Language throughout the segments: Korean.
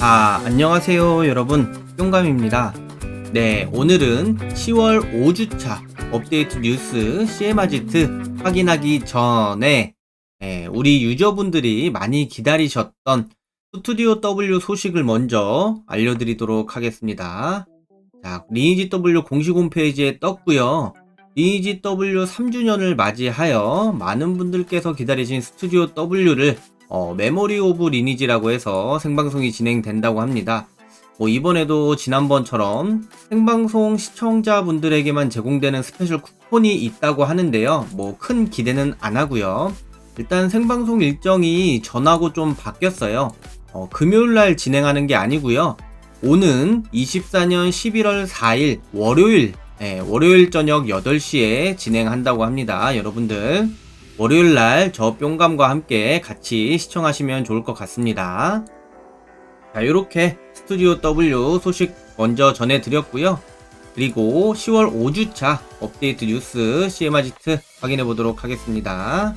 자, 안녕하세요, 여러분. 뿅감입니다. 네, 오늘은 10월 5주차 업데이트 뉴스 CM아지트 확인하기 전에 네, 우리 유저분들이 많이 기다리셨던 스튜디오 W 소식을 먼저 알려드리도록 하겠습니다. 자, 리니지 W 공식 홈페이지에 떴고요. 리니지 W 3주년을 맞이하여 많은 분들께서 기다리신 스튜디오 W를 어, 메모리 오브 리니지라고 해서 생방송이 진행된다고 합니다. 뭐 이번에도 지난번처럼 생방송 시청자분들에게만 제공되는 스페셜 쿠폰이 있다고 하는데요. 뭐 큰 기대는 안 하고요. 일단 생방송 일정이 전하고 좀 바뀌었어요. 어, 금요일 날 진행하는 게 아니고요. 오는 24년 11월 4일 월요일 네, 월요일 저녁 8시에 진행한다고 합니다. 여러분들 월요일 날 저 뿅감과 함께 같이 시청하시면 좋을 것 같습니다. 자, 이렇게 스튜디오 W 소식 먼저 전해드렸고요. 그리고 10월 5주차 업데이트 뉴스 CM아지트 확인해 보도록 하겠습니다.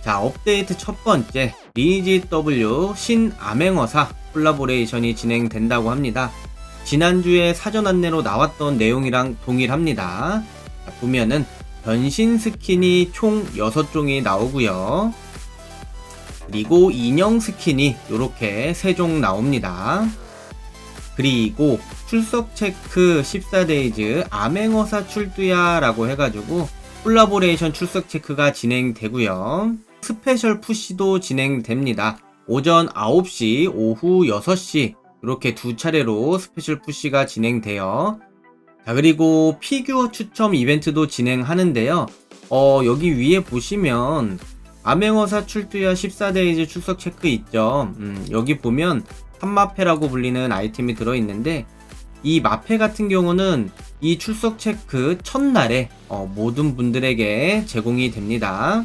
자, 업데이트 첫 번째, 리니지 W 신 암행어사 콜라보레이션이 진행된다고 합니다. 지난주에 사전 안내로 나왔던 내용이랑 동일합니다. 자, 보면은 변신 스킨이 총 6종이 나오고요. 그리고 인형 스킨이 이렇게 3종 나옵니다. 그리고 출석 체크 14데이즈 암행어사 출두야 라고 해가지고 콜라보레이션 출석 체크가 진행되고요. 스페셜 푸시도 진행됩니다. 오전 9시, 오후 6시 이렇게 두 차례로 스페셜 푸시가 진행되어 자, 그리고 피규어 추첨 이벤트도 진행하는데요. 어, 여기 위에 보시면 암행어사 출두야 14데이즈 출석 체크 있죠. 음, 여기 보면 한마페라고 불리는 아이템이 들어있는데 이 마페 같은 경우는 이 출석 체크 첫날에 어, 모든 분들에게 제공이 됩니다.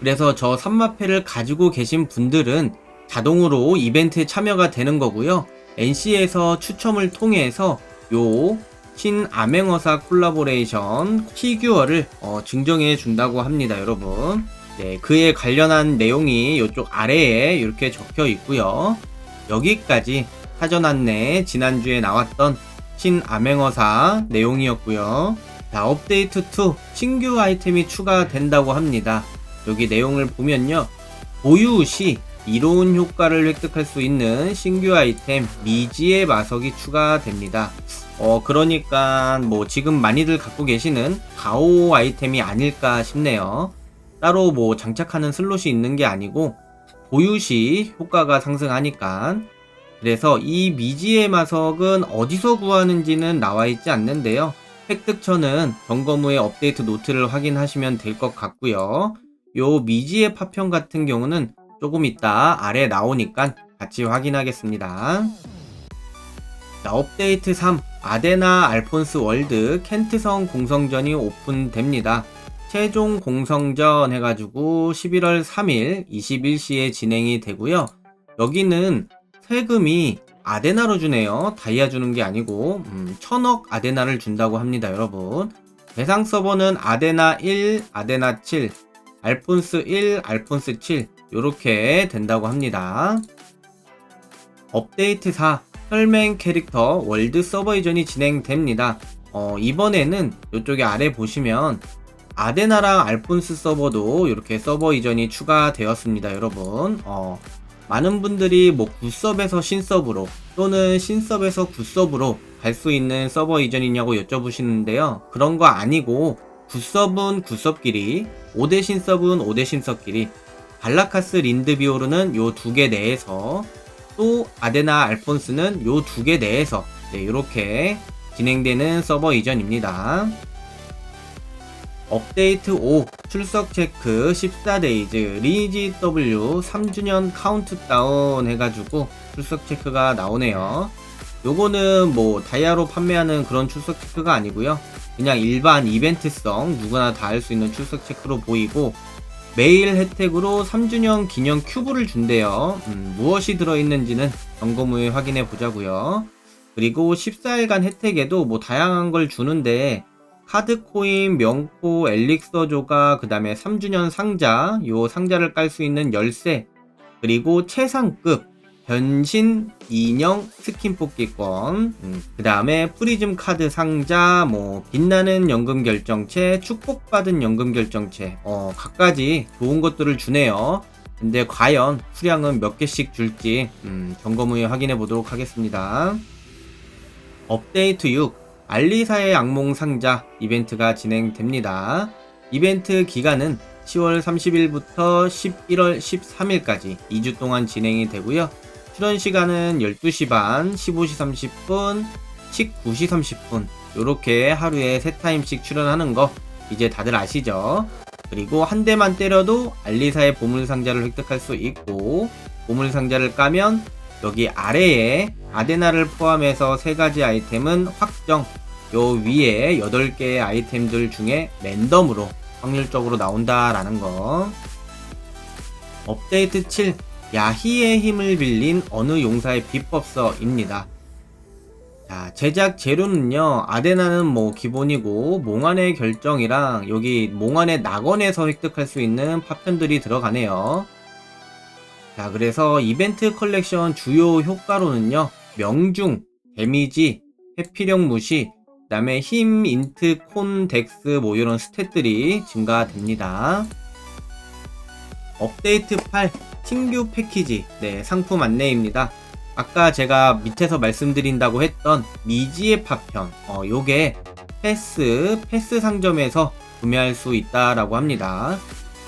그래서 저 3마페를 가지고 계신 분들은 자동으로 이벤트에 참여가 되는 거고요. NC에서 추첨을 통해서 요 신 암행어사 콜라보레이션 피규어를 어, 증정해 준다고 합니다, 여러분. 네, 그에 관련한 내용이 이쪽 아래에 이렇게 적혀 있고요. 여기까지 사전 안내 지난주에 나왔던 신 암행어사 내용이었고요. 자, 업데이트 2 신규 아이템이 추가된다고 합니다. 여기 내용을 보면요. 보유 시 이로운 효과를 획득할 수 있는 신규 아이템 미지의 마석이 추가됩니다. 어, 그러니까 뭐 지금 많이들 갖고 계시는 가오 아이템이 아닐까 싶네요. 따로 뭐 장착하는 슬롯이 있는 게 아니고 보유 시 효과가 상승하니까 그래서 이 미지의 마석은 어디서 구하는지는 나와 있지 않는데요. 획득처는 점검 후에 업데이트 노트를 확인하시면 될 것 같고요. 요 미지의 파편 같은 경우는 조금 이따 아래 나오니까 같이 확인하겠습니다. 자, 업데이트 3 아데나 알폰스 월드 켄트성 공성전이 오픈됩니다. 최종 공성전 해가지고 11월 3일 21시에 진행이 되고요. 여기는 세금이 아데나로 주네요. 다이아 주는 게 아니고 음, 천억 아데나를 준다고 합니다, 여러분. 대상 서버는 아데나 1, 아데나 7, 알폰스 1, 알폰스 7 이렇게 된다고 합니다. 업데이트 4 혈맹 캐릭터 월드 서버 이전이 진행됩니다. 어, 이번에는 이쪽에 아래 보시면 아데나랑 알폰스 서버도 이렇게 서버 이전이 추가되었습니다, 여러분. 어, 많은 분들이 뭐 굿섭에서 신섭으로 또는 신섭에서 굿섭으로 갈 수 있는 서버 이전이냐고 여쭤보시는데요. 그런 거 아니고 굿섭은 굿섭끼리, 5대 신섭은 5대 신섭끼리, 발라카스 린드비오르는 요 두 개 내에서 또 아데나 알폰스는 요 두 개 내에서 네, 이렇게 진행되는 서버 이전입니다. 업데이트 5 출석 체크 14데이즈 리니지 W 3주년 카운트다운 해가지고 출석 체크가 나오네요. 요거는 뭐 다이아로 판매하는 그런 출석 체크가 아니고요. 그냥 일반 이벤트성 누구나 다 할 수 있는 출석 체크로 보이고 메일 혜택으로 3주년 기념 큐브를 준대요. 음, 무엇이 들어있는지는 점검 후에 확인해 보자고요. 그리고 14일간 혜택에도 뭐 다양한 걸 주는데 카드 코인, 명포, 엘릭서 조각, 그 다음에 3주년 상자, 요 상자를 깔 수 있는 열쇠, 그리고 최상급 변신 인형 스킨 뽑기권, 그 다음에 프리즘 카드 상자, 뭐 빛나는 연금 결정체, 축복받은 연금 결정체, 어 각가지 좋은 것들을 주네요. 근데 과연 수량은 몇 개씩 줄지 음, 점검 후에 확인해 보도록 하겠습니다. 업데이트 6 알리사의 악몽 상자 이벤트가 진행됩니다. 이벤트 기간은 10월 30일부터 11월 13일까지 2주 동안 진행이 되고요. 출연 시간은 12시 반, 15시 30분, 19시 30분. 이렇게 하루에 3타임씩 출연하는 거 이제 다들 아시죠? 그리고 한 대만 때려도 알리사의 보물 상자를 획득할 수 있고 보물 상자를 까면 여기 아래에 아데나를 포함해서 세 가지 아이템은 확정. 요 위에 8개의 아이템들 중에 랜덤으로 확률적으로 나온다라는 거. 업데이트 7 야희의 힘을 빌린 어느 용사의 비법서입니다. 자, 제작 재료는요, 아데나는 뭐 기본이고, 몽환의 결정이랑 여기 몽환의 낙원에서 획득할 수 있는 파편들이 들어가네요. 자, 그래서 이벤트 컬렉션 주요 효과로는요, 명중, 데미지, 회피력 무시, 그 다음에 힘, 인트, 콘, 덱스, 뭐 이런 스탯들이 증가됩니다. 업데이트 8 신규 패키지 네 상품 안내입니다. 아까 제가 밑에서 말씀드린다고 했던 미지의 파편 어 요게 패스 패스 상점에서 구매할 수 있다라고 합니다.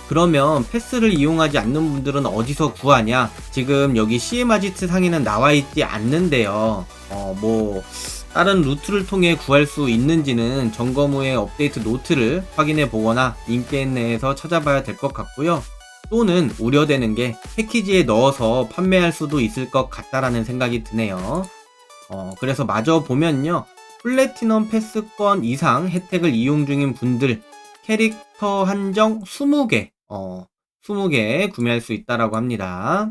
그러면 패스를 이용하지 않는 분들은 어디서 구하냐? 지금 여기 아지트 상에는 나와 있지 않는데요. 어 뭐 다른 루트를 통해 구할 수 있는지는 점검 후에 업데이트 노트를 확인해 보거나 인게임 내에서 찾아봐야 될 것 같고요 또는 우려되는 게 패키지에 넣어서 판매할 수도 있을 것 같다라는 생각이 드네요. 어, 그래서 마저 보면요. 플래티넘 패스권 이상 혜택을 이용 중인 분들 캐릭터 한정 20개, 어, 20개 구매할 수 있다라고 합니다.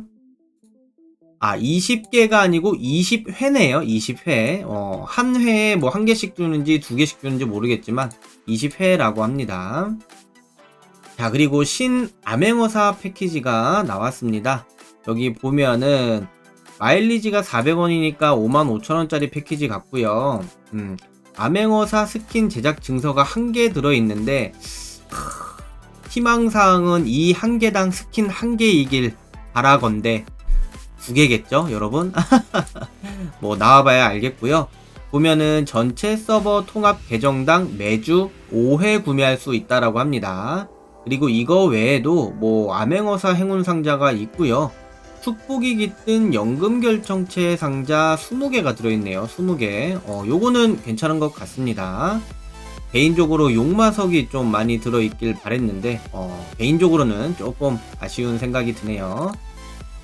아, 20개가 아니고 20회네요. 20회. 어, 한 회에 뭐 한 개씩 주는지 두 개씩 주는지 모르겠지만 20회라고 합니다. 자, 그리고 신 암행어사 패키지가 나왔습니다. 여기 보면은 마일리지가 400원이니까 55,000원짜리 패키지 같고요. 음, 암행어사 스킨 제작 증서가 한 개 들어있는데 희망사항은 이 한 개당 스킨 한 개이길 바라건대 두 개겠죠, 여러분? 뭐 나와봐야 알겠고요. 보면은 전체 서버 통합 계정당 매주 5회 구매할 수 있다라고 합니다. 그리고 이거 외에도 뭐 암행어사 행운 상자가 있고요. 축복이 깃든 연금 결정체 상자 20개가 들어있네요. 20개. 어, 요거는 괜찮은 것 같습니다. 개인적으로 용마석이 좀 많이 들어있길 바랬는데, 어, 개인적으로는 조금 아쉬운 생각이 드네요.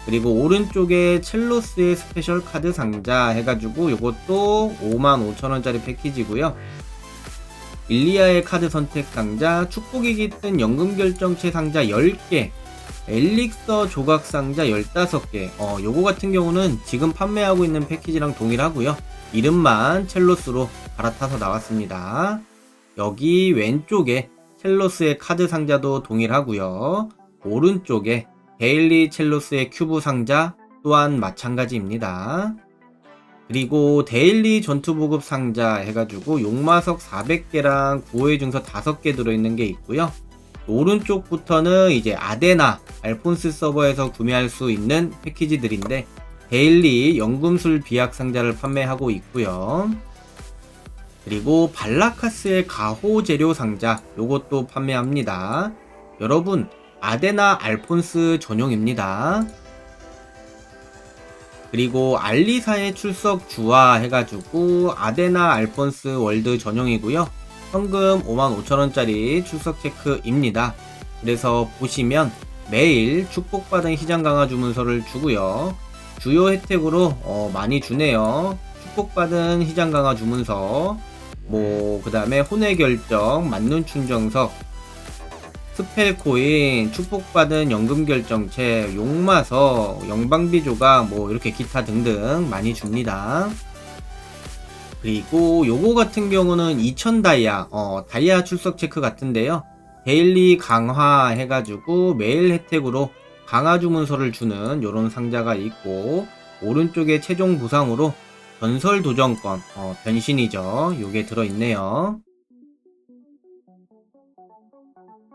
그리고 오른쪽에 첼로스의 스페셜 카드 상자 해가지고 요것도 55,000원짜리 패키지고요. 일리아의 카드 선택 상자, 축복이 깃든 연금 결정체 상자 10개, 엘릭서 조각 상자 15개. 어, 요거 같은 경우는 지금 판매하고 있는 패키지랑 동일하고요. 이름만 첼로스로 갈아타서 나왔습니다. 여기 왼쪽에 첼로스의 카드 상자도 동일하고요. 오른쪽에 데일리 첼로스의 큐브 상자 또한 마찬가지입니다. 그리고 데일리 전투 보급 상자 해가지고 용마석 400개랑 구호의 증서 5개 들어있는 게 있고요. 오른쪽부터는 이제 아데나 알폰스 서버에서 구매할 수 있는 패키지들인데 데일리 연금술 비약 상자를 판매하고 있고요. 그리고 발라카스의 가호 재료 상자 요것도 판매합니다. 여러분 아데나 알폰스 전용입니다. 그리고 알리사의 출석 주화 해가지고 아데나 알폰스 월드 전용이고요. 현금 55,000원짜리 출석 체크입니다. 그래서 보시면 매일 축복받은 희장 강화 주문서를 주고요. 주요 혜택으로 어, 많이 주네요. 축복받은 희장 강화 주문서, 뭐, 그 다음에 혼의 결정, 맞는 충정석, 스펠코인, 축복받은 연금결정체, 용마서, 영방비 조각, 뭐 이렇게 기타 등등 많이 줍니다. 그리고 요거 같은 경우는 2000 다이아, 어, 다이아 출석 체크 같은데요. 데일리 강화 해가지고 매일 혜택으로 강화 주문서를 주는 요런 상자가 있고, 오른쪽에 최종 부상으로 전설 도전권, 어, 변신이죠. 요게 들어있네요.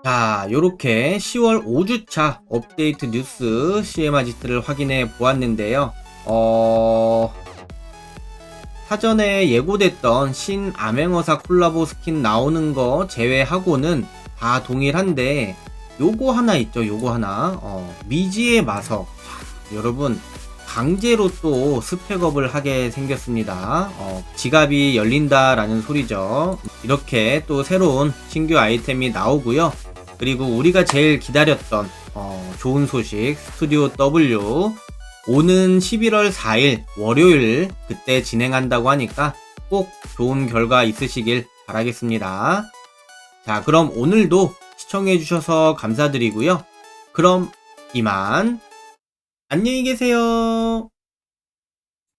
자, 요렇게 10월 5주차 업데이트 뉴스 CM아지트를 확인해 보았는데요. 어, 사전에 예고됐던 신 암행어사 콜라보 스킨 나오는 거 제외하고는 다 동일한데, 요거 하나 있죠, 요거 하나. 어, 미지의 마석. 자, 여러분, 강제로 또 스펙업을 하게 생겼습니다. 어, 지갑이 열린다라는 소리죠. 이렇게 또 새로운 신규 아이템이 나오고요. 그리고 우리가 제일 기다렸던 어, 좋은 소식 스튜디오 W 오는 11월 4일 월요일 그때 진행한다고 하니까 꼭 좋은 결과 있으시길 바라겠습니다. 자, 그럼 오늘도 시청해주셔서 감사드리고요. 그럼 이만 안녕히 계세요.